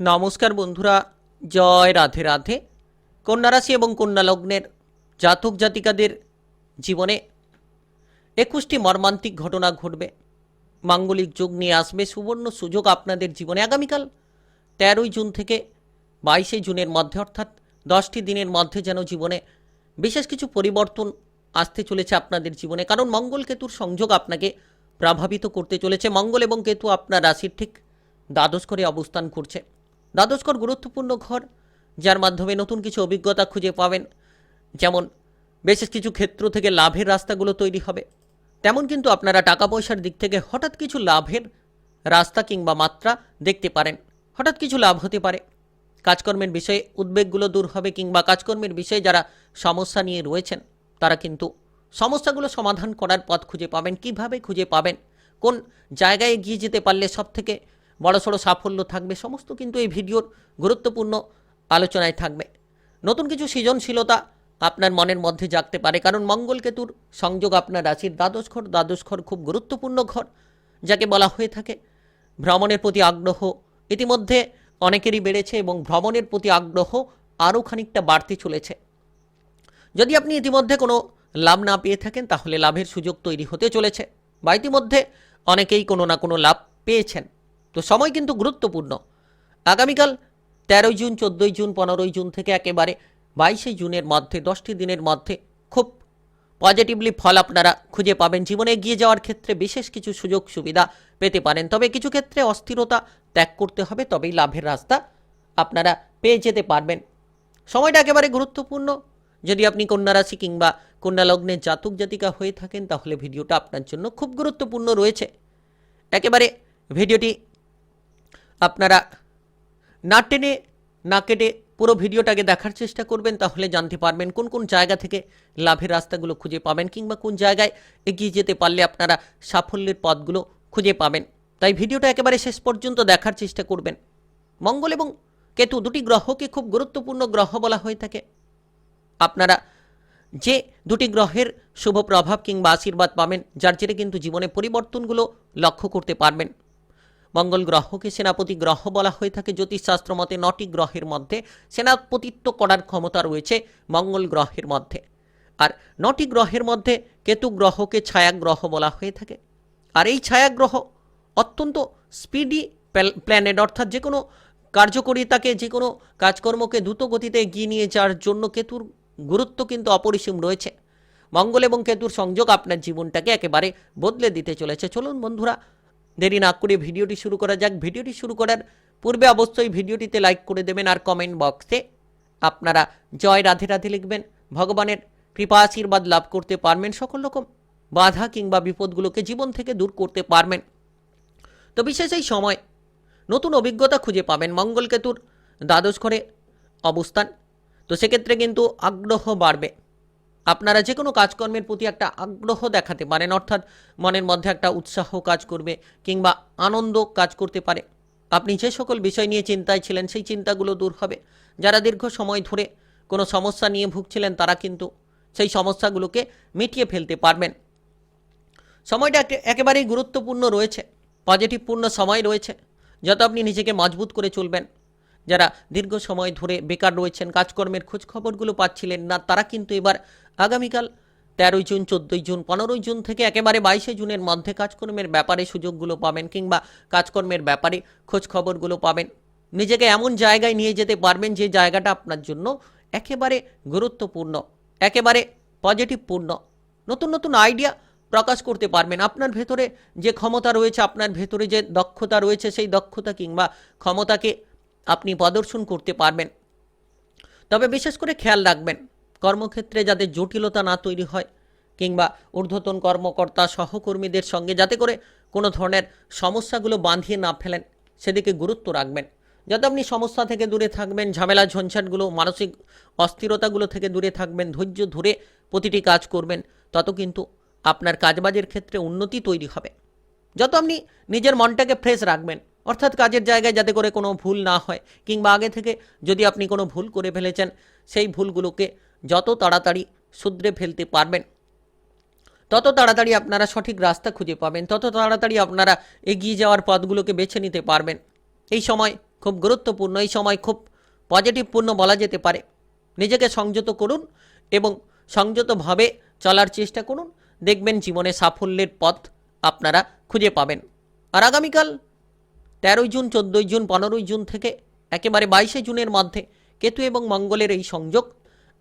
নমস্কার বন্ধুরা, জয় রাধে রাধে। কন্যা রাশি এবং কন্যা লগ্নের জাতক জাতিকাদের জীবনে একুশটি মর্মান্তিক ঘটনা ঘটবে। মাঙ্গলিক যোগ নিয়ে আসবে সুবর্ণ সুযোগ আপনাদের জীবনে আগামীকাল, তেরোই জুন থেকে বাইশে জুনের মধ্যে, অর্থাৎ দশটি দিনের মধ্যে যেন জীবনে বিশেষ কিছু পরিবর্তন আসতে চলেছে আপনাদের জীবনে। কারণ মঙ্গল কেতুর সংযোগ আপনাকে প্রভাবিত করতে চলেছে। মঙ্গল এবং কেতু আপনার রাশির ঠিক দ্বাদশ করে অবস্থান করছে। দ্বাদশ ঘর গুরুত্বপূর্ণ ঘর, যার মাধ্যমে নতুন কিছু অভিজ্ঞতা খুঁজে পাবেন। যেমন, বিশেষ কিছু ক্ষেত্র থেকে লাভের রাস্তাগুলো তৈরি হবে। তেমন কিন্তু আপনারা টাকা পয়সার দিক থেকে হঠাৎ কিছু লাভের রাস্তা কিংবা মাত্রা দেখতে পারেন। হঠাৎ কিছু লাভ হতে পারে। কাজকর্মের বিষয়ে উদ্বেগগুলো দূর হবে কিংবা কাজকর্মের বিষয়ে যারা সমস্যা নিয়ে রয়েছেন, তারা কিন্তু সমস্যাগুলো সমাধান করার পথ খুঁজে পাবেন। কীভাবে খুঁজে পাবেন? কোন জায়গায় এগিয়ে যেতে পারলে সব থেকে বড়সড় সাফল্য থাকবে, সমস্ত কিন্তু এই ভিডিওর গুরুত্বপূর্ণ আলোচনায় থাকবে। নতুন কিছু সৃজনশীলতা আপনার মনের মধ্যে জাগতে পারে, কারণ মঙ্গল কেতুর সংযোগ আপনার রাশির দ্বাদশ ঘর দ্বাদশ ঘর খুব গুরুত্বপূর্ণ ঘর, যাকে বলা হয়ে থাকে। ভ্রমণের প্রতি আগ্রহ ইতিমধ্যে অনেকেরই বেড়েছে এবং ভ্রমণের প্রতি আগ্রহ আরও খানিকটা বাড়তে চলেছে। যদি আপনি ইতিমধ্যে কোনো লাভ না পেয়ে থাকেন, তাহলে লাভের সুযোগ তৈরি হতে চলেছে বা ইতিমধ্যে অনেকেই কোনো না কোনো লাভ পেয়েছেন। তো সময় কিন্তু গুরুত্বপূর্ণ। আগামীকাল তেরোই জুন, চোদ্দোই জুন, পনেরোই জুন থেকে একেবারে বাইশে জুনের মধ্যে, দশটি দিনের মধ্যে খুব পজিটিভলি ফল আপনারা খুঁজে পাবেন। জীবনে এগিয়ে যাওয়ার ক্ষেত্রে বিশেষ কিছু সুযোগ সুবিধা পেতে পারেন। তবে কিছু ক্ষেত্রে অস্থিরতা ত্যাগ করতে হবে, তবেই লাভের রাস্তা আপনারা পেয়ে যেতে পারবেন। সময়টা একেবারে গুরুত্বপূর্ণ। যদি আপনি কন্যা রাশি কিংবা কন্যা লগ্নের জাতক জাতিকা হয়ে থাকেন, তাহলে ভিডিওটা আপনার জন্য খুব গুরুত্বপূর্ণ রয়েছে। একেবারে ভিডিওটি আপনারা না টেনে, না কেটে পুরো ভিডিওটাকে দেখার চেষ্টা করবেন, তাহলে জানতে পারবেন কোন কোন জায়গা থেকে লাভের রাস্তাগুলো খুঁজে পাবেন কিংবা কোন জায়গায় এগিয়ে যেতে পারলে আপনারা সাফল্যের পথগুলো খুঁজে পাবেন। তাই ভিডিওটা একেবারে শেষ পর্যন্ত দেখার চেষ্টা করবেন। মঙ্গল এবং কেতু দুটি গ্রহকে খুব গুরুত্বপূর্ণ গ্রহ বলা হয়ে থাকে। আপনারা যে দুটি গ্রহের শুভ প্রভাব কিংবা আশীর্বাদ পাবেন, যার জেরে কিন্তু জীবনে পরিবর্তনগুলো লক্ষ্য করতে পারবেন। মঙ্গল গ্রহকে সেনাপতি গ্রহ বলা হয়ে থাকে। জ্যোতিষশাস্ত্র মতে নটি গ্রহের মধ্যে সেনাপতিত্ব করার ক্ষমতা রয়েছে মঙ্গল গ্রহের মধ্যে। আর নটি গ্রহের মধ্যে কেতু গ্রহকে ছায়াগ্রহ বলা হয়ে থাকে। আর এই ছায়াগ্রহ অত্যন্ত স্পিডি প্ল্যানেট অর্থাৎ যে কোনো কার্যকরিতাকে যে কোনো কাজকর্মকে দ্রুত গতিতে এগিয়ে নিয়ে যাওয়ার জন্য কেতুর গুরুত্ব কিন্তু অপরিসীম রয়েছে। মঙ্গল এবং কেতুর সংযোগ আপনার জীবনটাকে একেবারে বদলে দিতে চলেছে। চলুন বন্ধুরা দেরি না করে ভিডিওটি শুরু করা যাক। ভিডিওটি শুরু করার পূর্বে অবশ্যই ভিডিওটিতে লাইক করে দেবেন আর কমেন্ট বক্সে আপনারা জয় রাধে রাধে লিখবেন। ভগবানের কৃপা আশীর্বাদ লাভ করতে পারবেন। সকল রকম বাধা কিংবা বিপদগুলোকে জীবন থেকে দূর করতে পারবেন। তো বিশেষ এই সময় নতুন অভিজ্ঞতা খুঁজে পাবেন মঙ্গলকেতুর দ্বাদশ ঘরে অবস্থান। তো সেক্ষেত্রে কিন্তু আগ্রহ বাড়বে। আপনারা যে কোনো কাজকর্মের প্রতি একটা আগ্রহ দেখাতে পারেন, অর্থাৎ মনের মধ্যে একটা উৎসাহ কাজ করবে কিংবা আনন্দ কাজ করতে পারে। আপনি যে সকল বিষয় নিয়ে চিন্তায় ছিলেন, সেই চিন্তাগুলো দূর হবে। যারা দীর্ঘ সময় ধরে কোনো সমস্যা নিয়ে ভুগছিলেন, তারা কিন্তু সেই সমস্যাগুলোকে মিটিয়ে ফেলতে পারবেন। সময়টা একে- একেবারেই গুরুত্বপূর্ণ রয়েছে, পজিটিভপূর্ণ সময় রয়েছে। যত আপনি নিজেকে মজবুত করে চলবেন যারা দীর্ঘ সময় ধরে বেকার রয়েছেন, কাজকর্মের খোঁজ খবরগুলো পাচ্ছিলেন না, তারা কিন্তু এবার আগামীকাল তেরোই জুন, চোদ্দোই জুন, পনেরোই জুন থেকে একেবারে বাইশে জুনের মধ্যে কাজকর্মের ব্যাপারে সুযোগগুলো পাবেন কিংবা কাজকর্মের ব্যাপারে খোঁজ খবরগুলো পাবেন। নিজেকে এমন জায়গায় নিয়ে যেতে পারবেন যে জায়গাটা আপনার জন্য একেবারে গুরুত্বপূর্ণ, একেবারে পজিটিভপূর্ণ নতুন নতুন আইডিয়া প্রকাশ করতে পারবেন। আপনার ভেতরে যে ক্ষমতা রয়েছে, আপনার ভেতরে যে দক্ষতা রয়েছে, সেই দক্ষতা কিংবা ক্ষমতাকে আপনি প্রদর্শন করতে পারবেন। তবে বিশেষ করে খেয়াল রাখবেন, কর্মক্ষেত্রে যাতে জটিলতা না তৈরি হয় কিংবা ঊর্ধ্বতন কর্মকর্তা সহকর্মীদের সঙ্গে যাতে করে কোনো ধরনের সমস্যাগুলো বাঁধিয়ে না ফেলেন, সেদিকে গুরুত্ব রাখবেন। যাতে আপনি সমস্যা থেকে দূরে থাকবেন, ঝামেলা, ঝঞ্ঝাটগুলো, মানসিক অস্থিরতাগুলো থেকে দূরে থাকবেন, ধৈর্য ধরে প্রতিটি কাজ করবেন, তত কিন্তু আপনার কাজবাজের ক্ষেত্রে উন্নতি তৈরি হবে। যত আপনি নিজের মনটাকে ফ্রেশ রাখবেন অর্থাৎ কাজের জায়গায় যাতে করে কোনো ভুল না হয়, কিংবা আগে থেকে যদি আপনি কোনো ভুল করে ফেলেছেন, সেই ভুলগুলোকে যত তাড়াতাড়ি শুধরে ফেলতে পারবেন, তত তাড়াতাড়ি আপনারা সঠিক রাস্তা খুঁজে পাবেন, তত তাড়াতাড়ি আপনারা এগিয়ে যাওয়ার পথগুলোকে বেছে নিতে পারবেন। এই সময় খুব গুরুত্বপূর্ণ, এই সময় খুব পজিটিভপূর্ণ বলা যেতে পারে। নিজেকে সংযত করুন এবং সংযতভাবে চলার চেষ্টা করুন। দেখবেন জীবনে সাফল্যের পথ আপনারা খুঁজে পাবেন। আর আগামীকাল তেরোই জুন, চোদ্দোই জুন, পনেরোই জুন থেকে একেবারে বাইশে জুনের মধ্যে কেতু এবং মঙ্গলের এই সংযোগ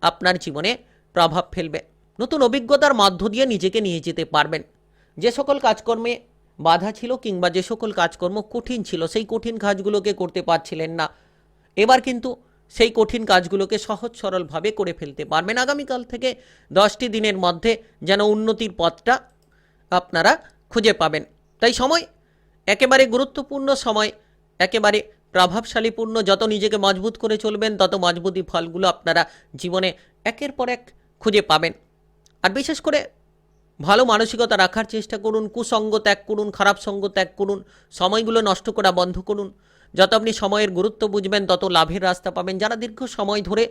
আপনার জীবনে প্রভাব ফেলবে। নতুন অভিজ্ঞতার মধ্য দিয়ে নিজেকে নিয়ে যেতে পারবেন। যে সকল কাজকর্মে বাধা ছিল কিংবা যে সকল কাজকর্ম কঠিন ছিল, সেই কঠিন কাজগুলোকে করতে পারছিলেন না। এবার কিন্তু সেই কঠিন কাজগুলোকে সহজ সরলভাবে করে ফেলতে পারবেন। আগামীকাল থেকে দশটি দিনের মধ্যে যেন উন্নতির পথটা আপনারা খুঁজে পাবেন। তাই সময় একেবারে গুরুত্বপূর্ণ সময়, একেবারে প্রভাবশালীপূর্ণ, যত নিজেকে মজবুত করে চলবেন, তত মজবুতি ফলগুলো আপনারা জীবনে একের পর এক খুঁজে পাবেন। আর বিশেষ করে ভালো মানসিকতা রাখার চেষ্টা করুন, কুসঙ্গ ত্যাগ করুন, খারাপ সঙ্গ ত্যাগ করুন, সময়গুলো নষ্ট করা বন্ধ করুন। যত আপনি সময়ের গুরুত্ব বুঝবেন, তত লাভের রাস্তা পাবেন। যারা দীর্ঘ সময় ধরে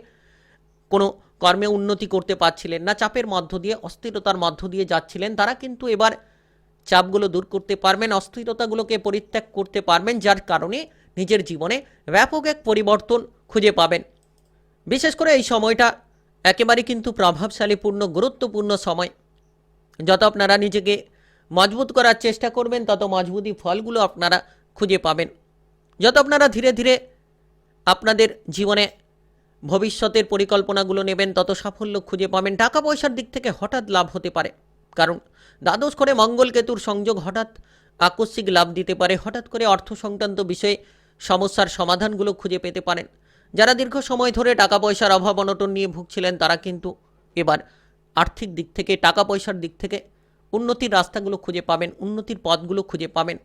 কোনো কর্মে উন্নতি করতে পারছিলেন না, চাপের মধ্য দিয়ে, অস্থিরতার মধ্য দিয়ে যাচ্ছিলেন, তারা কিন্তু এবার চাপগুলো দূর করতে পারবেন, অস্থিরতাগুলোকে পরিত্যাগ করতে পারবেন, যার কারণে নিজের জীবনে ব্যাপক এক পরিবর্তন খুঁজে পাবেন। বিশেষ করে এই সময়টা একেবারে কিন্তু প্রভাবশালীপূর্ণ, গুরুত্বপূর্ণ সময়। যত আপনারা নিজেকে মজবুত করার চেষ্টা করবেন, তত মজবুতি ফলগুলো আপনারা খুঁজে পাবেন। যত আপনারা ধীরে ধীরে আপনাদের জীবনে ভবিষ্যতের পরিকল্পনাগুলো নেবেন, তত সাফল্য খুঁজে পাবেন। টাকা পয়সার দিক থেকে হঠাৎ লাভ হতে পারে। কারণ দ্বাদশ করে মঙ্গল কেতুর সংযোগ হঠাৎ আকস্মিক লাভ দিতে পারে, হঠাৎ করে অর্থ সংক্রান্ত বিষয়ে সমস্যার সমাধানগুলো খুঁজে পেতে পারেন। যারা দীর্ঘ সময় ধরে টাকা পয়সার অভাব অনটন নিয়ে ভুগছিলেন, তারা কিন্তু এবার আর্থিক দিক থেকে টাকা পয়সার দিক থেকে উন্নতির রাস্তাগুলো খুঁজে পাবেন, উন্নতির পথগুলো খুঁজে পাবেন।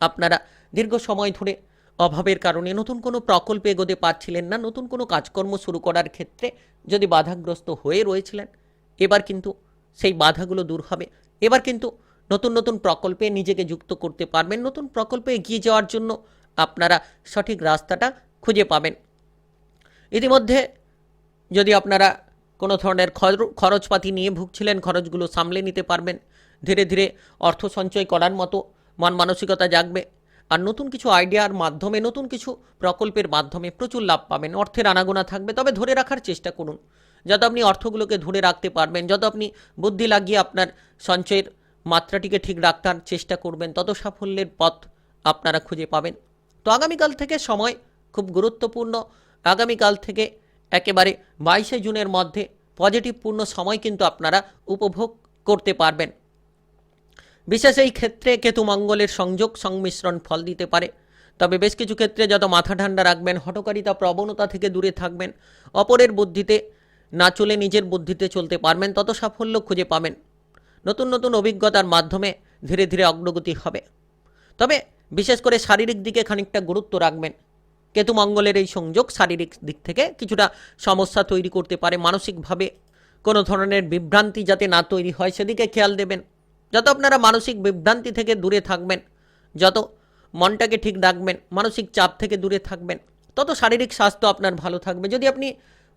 আপনারা দীর্ঘ সময় ধরে অভাবের কারণে নতুন কোনো প্রকল্পে এগোতে পারছিলেন না, নতুন কোনো কাজকর্ম শুরু করার ক্ষেত্রে যদি বাধাগ্রস্ত হয়ে রয়েছিলেন, এবার কিন্তু সেই বাধাগুলো দূর হবে। এবার কিন্তু নতুন নতুন প্রকল্পে নিজেকে যুক্ত করতে পারবেন। নতুন প্রকল্পে এগিয়ে যাওয়ার জন্য আপনারা সঠিক রাস্তাটা খুঁজে পাবেন। ইতিমধ্যে যদি আপনারা কোনো ধরনের খর- খরচপাতি নিয়ে ভুগছিলেন, খরচগুলো সামলে নিতে পারবেন। ধীরে ধীরে অর্থ সঞ্চয় করার মতো মন মানসিকতা জাগবে। আর নতুন কিছু আইডিয়ার মাধ্যমে, নতুন কিছু প্রকল্পের মাধ্যমে প্রচুর লাভ পাবেন। অর্থের আনাগোনা থাকবে। তবে ধরে রাখার চেষ্টা করুন। যত আপনি অর্থগুলোকে ধরে রাখতে পারবেন, যত আপনি বুদ্ধি লাগিয়ে আপনার সঞ্চয়ের মাত্রাটিকে ঠিক রাখার চেষ্টা করবেন, তত সাফল্যের পথ আপনারা খুঁজে পাবেন। তো আগামীকাল থেকে সময় খুব গুরুত্বপূর্ণ। আগামীকাল থেকে একেবারে বাইশে জুনের মধ্যে পজিটিভপূর্ণ সময় কিন্তু আপনারা উপভোগ করতে পারবেন। বিশেষ এই ক্ষেত্রে কেতু মঙ্গলের সংযোগ, সংমিশ্রণ ফল দিতে পারে। তবে বেশ কিছু ক্ষেত্রে যত মাথা ঠান্ডা রাখবেন হটকারিতা প্রবণতা থেকে দূরে থাকবেন, অপরের বুদ্ধিতে না চলে নিজের বুদ্ধিতে চলতে পারবেন, তত সাফল্য খুঁজে পাবেন। নতুন নতুন অভিজ্ঞতার মাধ্যমে ধীরে ধীরে অগ্রগতি হবে। তবে বিশেষ করে শারীরিক দিকে খানিকটা গুরুত্ব রাখবেন। কেতু মঙ্গলের এই সংযোগ শারীরিক দিক থেকে কিছুটা সমস্যা তৈরি করতে পারে। মানসিকভাবে কোনো ধরনের বিভ্রান্তি যাতে না তৈরি হয়, সেদিকে খেয়াল দেবেন। যত আপনারা মানসিক বিভ্রান্তি থেকে দূরে থাকবেন, যত মনটাকে ঠিক রাখবেন, মানসিক চাপ থেকে দূরে থাকবেন, তত শারীরিক স্বাস্থ্য আপনার ভালো থাকবে। যদি আপনি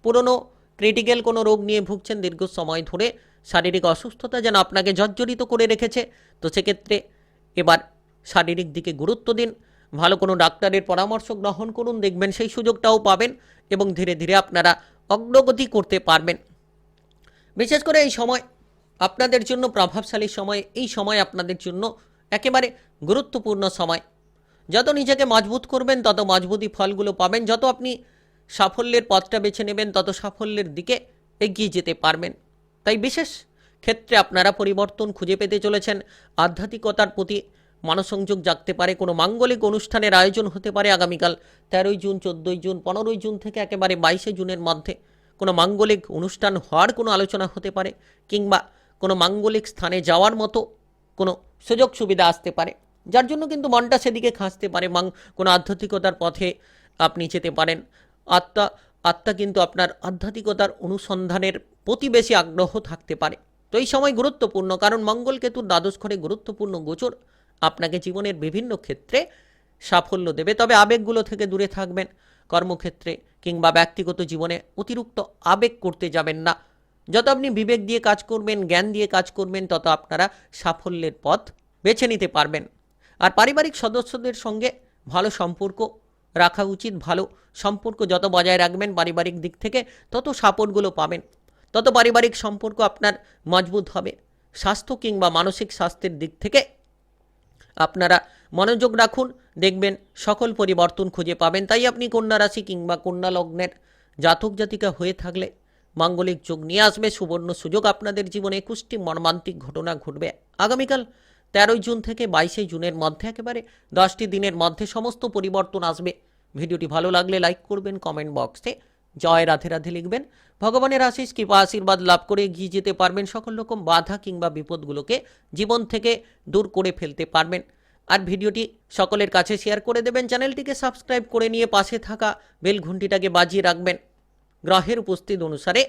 পুরনো ক্রিটিক্যাল কোনো রোগ নিয়ে ভুগছেন দীর্ঘ সময় ধরে, শারীরিক অসুস্থতা যেন আপনাকে জর্জরিত করে রেখেছে। তো সেক্ষেত্রে এবার শারীরিক দিকে গুরুত্ব দিন, ভালো কোনো ডাক্তারের পরামর্শ গ্রহণ করুন, দেখবেন সেই সুযোগটাও পাবেন এবং ধীরে ধীরে আপনারা অগ্রগতি করতে পারবেন। বিশেষ করে এই সময় আপনাদের জন্য, প্রভাবশালী সময়, এই সময় আপনাদের জন্য একেবারে গুরুত্বপূর্ণ সময়। যত নিজেকে মজবুত করবেন, তত মজবুতি ফলগুলো পাবেন। যত আপনি সাফল্যের পথটা বেছে নেবেন, তত সাফল্যের দিকে এগিয়ে যেতে পারবেন। তাই বিশেষ ক্ষেত্রে আপনারা পরিবর্তন খুঁজে পেতে চলেছেন। আধ্যাত্মিকতার প্রতি মনসংযোগ জাগতে পারে, কোনো মাঙ্গলিক অনুষ্ঠানের আয়োজন হতে পারে আগামীকাল তেরোই জুন, চোদ্দোই জুন, পনেরোই জুন থেকে একেবারে বাইশে জুনের মধ্যে। কোনো মাঙ্গলিক অনুষ্ঠান হওয়ার কোনো আলোচনা হতে পারে কিংবা কোনো মাঙ্গলিক স্থানে যাওয়ার মতো কোনো সুযোগ সুবিধা আসতে পারে, যার জন্য কিন্তু মনটা সেদিকে খাঁচতে পারে মাং কোনো আধ্যাত্মিকতার পথে আপনি যেতে পারেন। আত্মা আত্মা কিন্তু আপনার আধ্যাত্মিকতার অনুসন্ধানের প্রতি বেশি আগ্রহ থাকতে পারে। তো এই সময় গুরুত্বপূর্ণ, কারণ মঙ্গল কেতুর দ্বাদশ ঘরে গুরুত্বপূর্ণ গোচর আপনাকে জীবনের বিভিন্ন ক্ষেত্রে সাফল্য দেবে। তবে আবেগগুলো থেকে দূরে থাকবেন, কর্মক্ষেত্রে কিংবা ব্যক্তিগত জীবনে অতিরিক্ত আবেগ করতে যাবেন না। যত আপনি বিবেক দিয়ে কাজ করবেন, জ্ঞান দিয়ে কাজ করবেন, তত আপনারা সাফল্যের পথ বেছে নিতে পারবেন। আর পারিবারিক সদস্যদের সঙ্গে ভালো সম্পর্ক রাখা উচিত, ভালো সম্পর্ক যত বজায় রাখবেন পারিবারিক দিক থেকে, তত সাপোর্টগুলো পাবেন। তত পারিবারিক সম্পর্ক আপনার মজবুত হবে। স্বাস্থ্য কিংবা মানসিক স্বাস্থ্যের দিক থেকে আপনারা মনোযোগ রাখুন, দেখবেন সকল পরিবর্তন খুঁজে পাবেন। তাই আপনি কন্যা রাশি কিংবা কন্যা লগ্নের জাতক জাতিকা হয়ে থাকলে মাঙ্গলিক যোগ নিয়ে আসবে। সুবর্ণ সুযোগ আপনাদের জীবনে একুশটি মর্মান্তিক ঘটনা ঘটবে। আগামীকাল তেরোই জুন থেকে বাইশে জুনের মধ্যে একেবারে দশটি দিনের মধ্যে সমস্ত পরিবর্তন আসবে। ভিডিওটি ভালো লাগলে লাইক করবেন কমেন্ট বক্সে জয় রাধে রাধে লিখবেন। ভগবানের আশিস কৃপা আশীর্বাদ লাভ করে এগিয়ে যেতে পারবেন সকল রকম বাধা কিংবা বিপদগুলোকে জীবন থেকে দূর করে ফেলতে পারবেন। আর ভিডিওটি সকলের কাছে শেয়ার করে দেবেন, চ্যানেলটিকে সাবস্ক্রাইব করে নিয়ে পাশে থাকা বেল ঘুঁটিটাকে বাজিয়ে রাখবেন। গ্রহের উপস্থিত অনুসারে